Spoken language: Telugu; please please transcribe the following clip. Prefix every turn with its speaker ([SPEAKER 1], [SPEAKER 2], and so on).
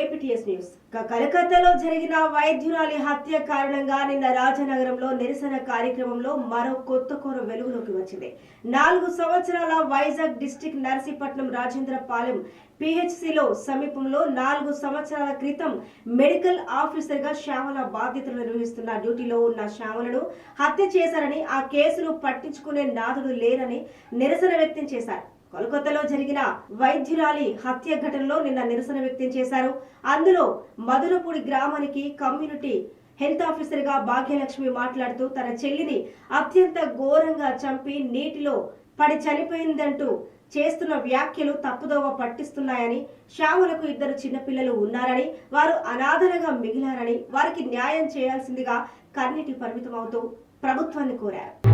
[SPEAKER 1] APTS news. కలకత్తాలో జరిగిన వైద్యురాలి హత్య కారణంగా నిన్న రాజనగరంలో నిరసన కార్యక్రమంలో మరో కొత్త కోర వెలుగులోకి వచ్చింది. నాలుగు సంవత్సరాల వైజాగ్ డిస్టిక్ నర్సీపట్నం రాజేంద్రపాలెం పిహెచ్సిలో సమీపంలో నాలుగు సంవత్సరాల క్రితం మెడికల్ ఆఫీసర్గా శ్యామల బాధ్యతలు నిర్వహిస్తున్న డ్యూటీలో ఉన్న శ్యామలను హత్య చేశారని ఆ కేసును పట్టించుకునే నాదుడు లేరని నిరసన వ్యక్తం చేశారు. కోల్కతాలో జరిగిన వైద్యురాలి హత్య ఘటనలో నిన్న నిరసన వ్యక్తం చేశారు. అందులో మధురపూడి గ్రామానికి కమ్యూనిటీ హెల్త్ ఆఫీసర్గా భాగ్యలక్ష్మి మాట్లాడుతూ తన చెల్లిని అత్యంత ఘోరంగా చంపి నీటిలో పడి చనిపోయిందంటూ చేస్తున్న వ్యాఖ్యలు తప్పుదోవ పట్టిస్తున్నాయని శ్యామలకు ఇద్దరు చిన్నపిల్లలు ఉన్నారని వారు అనాథలుగా మిగిలారని వారికి న్యాయం చేయాల్సిందిగా కన్నీటి పరిమితమవుతూ ప్రభుత్వాన్ని కోరారు.